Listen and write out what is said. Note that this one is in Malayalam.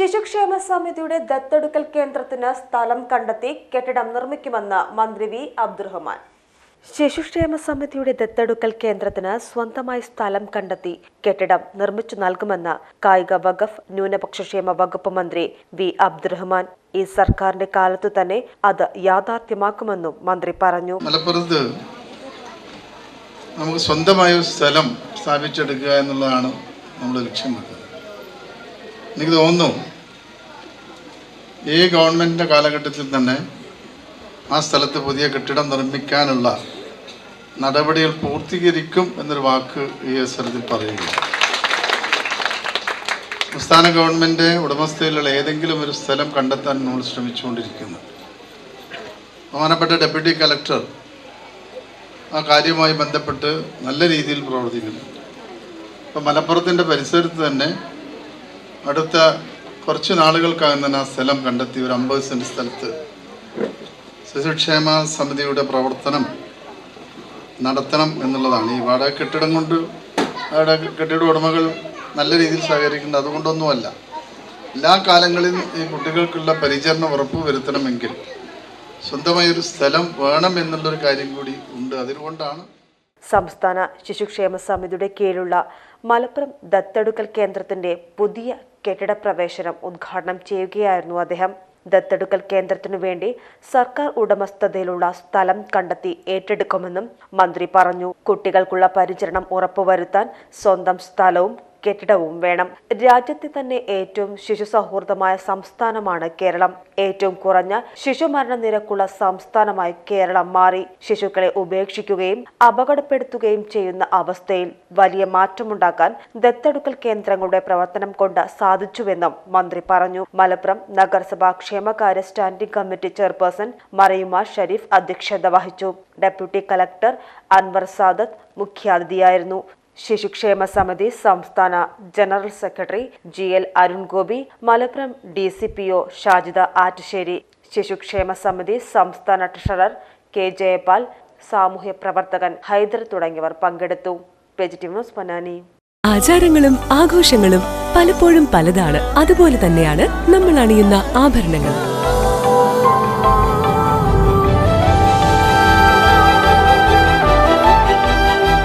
ശിശുക്ഷേമ സമിതിയുടെ ദത്തെടുക്കൽ കേന്ദ്രത്തിന് സ്ഥലം കണ്ടെത്തി കെട്ടിടം നിർമ്മിക്കുമെന്ന് മന്ത്രി വി. അബ്ദുറഹ്മാൻ. ശിശുക്ഷേമ സമിതിയുടെ ദത്തെടുക്കൽ കേന്ദ്രത്തിന് സ്വന്തമായി സ്ഥലം കണ്ടെത്തി കെട്ടിടം നിർമ്മിച്ചു നൽകുമെന്ന് കായിക വഖഫ് ന്യൂനപക്ഷക്ഷേമ വകുപ്പ് മന്ത്രി വി. അബ്ദുറഹ്മാൻ. ഈ സർക്കാരിന്റെ കാലത്തു തന്നെ അത് യാഥാർത്ഥ്യമാക്കുമെന്നും മന്ത്രി പറഞ്ഞു. മലപ്പുറത്ത് നമുക്ക് സ്വന്തമായ സ്ഥലം സ്ഥാപിച്ചെടുക്കുക എന്നുള്ളതാണ് നമ്മുടെ ലക്ഷ്യം വെക്കുന്നത് എനിക്ക് തോന്നുന്നു ഈ ഗവൺമെന്റിന്റെ കാലഘട്ടത്തിൽ തന്നെ ആ സ്ഥലത്ത് പുതിയ കെട്ടിടം നിർമ്മിക്കാനുള്ള നടപടികൾ പൂർത്തീകരിക്കും എന്നൊരു വാക്ക് ഈ അവസരത്തിൽ പറയുക സംസ്ഥാന ഗവൺമെന്റ് ഉടമസ്ഥയിലുള്ള ഏതെങ്കിലും ഒരു സ്ഥലം കണ്ടെത്താൻ നമ്മൾ ശ്രമിച്ചുകൊണ്ടിരിക്കുന്നു. ബഹുമാനപ്പെട്ട ഡെപ്യൂട്ടി കലക്ടർ ആ കാര്യവുമായി ബന്ധപ്പെട്ട് നല്ല രീതിയിൽ പ്രവർത്തിക്കുന്നു. ഇപ്പം മലപ്പുറത്തിന്റെ പരിസരത്ത് തന്നെ അടുത്ത കുറച്ച് നാളുകൾക്കകം തന്നെ ആ സ്ഥലം കണ്ടെത്തി ഒരു അമ്പത് സെന്റ് സ്ഥലത്ത്. ശിശുക്ഷേമ സമിതിയുടെ പ്രവർത്തനം നടത്തണം എന്നുള്ളതാണ്. ഈ വാടക കെട്ടിടം കൊണ്ട് അവിടെ കെട്ടിട ഉടമകൾ നല്ല രീതിയിൽ സഹകരിക്കുന്നത് അതുകൊണ്ടൊന്നുമല്ല. എല്ലാ കാലങ്ങളിലും ഈ കുട്ടികൾക്കുള്ള പരിചരണം ഉറപ്പ് വരുത്തണമെങ്കിൽ സ്വന്തമായൊരു സ്ഥലം വേണം എന്നുള്ളൊരു കാര്യം കൂടി ഉണ്ട്. അതുകൊണ്ടാണ് സംസ്ഥാന ശിശുക്ഷേമ സമിതിയുടെ കീഴിലുള്ള മലപ്പുറം ദത്തെടുക്കൽ കേന്ദ്രത്തിന്റെ പുതിയ കെട്ടിട പ്രവേശനം ഉദ്ഘാടനം ചെയ്യുകയായിരുന്നു അദ്ദേഹം. ദത്തെടുക്കൽ കേന്ദ്രത്തിനു വേണ്ടി സർക്കാർ ഉടമസ്ഥതയിലുള്ള സ്ഥലം കണ്ടെത്തി ഏറ്റെടുക്കുമെന്നും മന്ത്രി പറഞ്ഞു. കുട്ടികൾക്കുള്ള പരിചരണം ഉറപ്പുവരുത്താൻ സ്വന്തം സ്ഥലവും കെട്ടിടവും വേണം. രാജ്യത്തെ തന്നെ ഏറ്റവും ശിശു സൗഹൃദമായ സംസ്ഥാനമാണ് കേരളം. ഏറ്റവും കുറഞ്ഞ ശിശുമരണ നിരക്കുള്ള സംസ്ഥാനമായി കേരളം മാറി. ശിശുക്കളെ ഉപേക്ഷിക്കുകയും അപകടപ്പെടുത്തുകയും ചെയ്യുന്ന അവസ്ഥയിൽ വലിയ മാറ്റമുണ്ടാക്കാൻ ദത്തെടുക്കൽ കേന്ദ്രങ്ങളുടെ പ്രവർത്തനം കൊണ്ട് സാധിച്ചുവെന്നും മന്ത്രി പറഞ്ഞു. മലപ്പുറം നഗരസഭാ ക്ഷേമകാര്യ സ്റ്റാൻഡിംഗ് കമ്മിറ്റി ചെയർപേഴ്സൺ മറയുമാർ ഷരീഫ് അധ്യക്ഷത വഹിച്ചു. ഡെപ്യൂട്ടി കലക്ടർ അൻവർ സാദത്ത് മുഖ്യാതിഥിയായിരുന്നു. ശിശുക്ഷേമ സമിതി സംസ്ഥാന general secretary G L Arungopi Malappuram D C P O Shajida Attusseri ശിശുക്ഷേമ സമിതി സംസ്ഥാന ട്രഷറർ കെ ജയപാൽ സാമൂഹ്യ പ്രവർത്തകൻ ഹൈദർ തുടങ്ങിയവർ പങ്കെടുത്തു. വെജിറ്റബിൾസ് ആചാരങ്ങളും ആഘോഷങ്ങളും പലപ്പോഴും പലതാണ്. അതുപോലെ തന്നെയാണ് നമ്മൾ അണിയുന്ന ആഭരണങ്ങൾ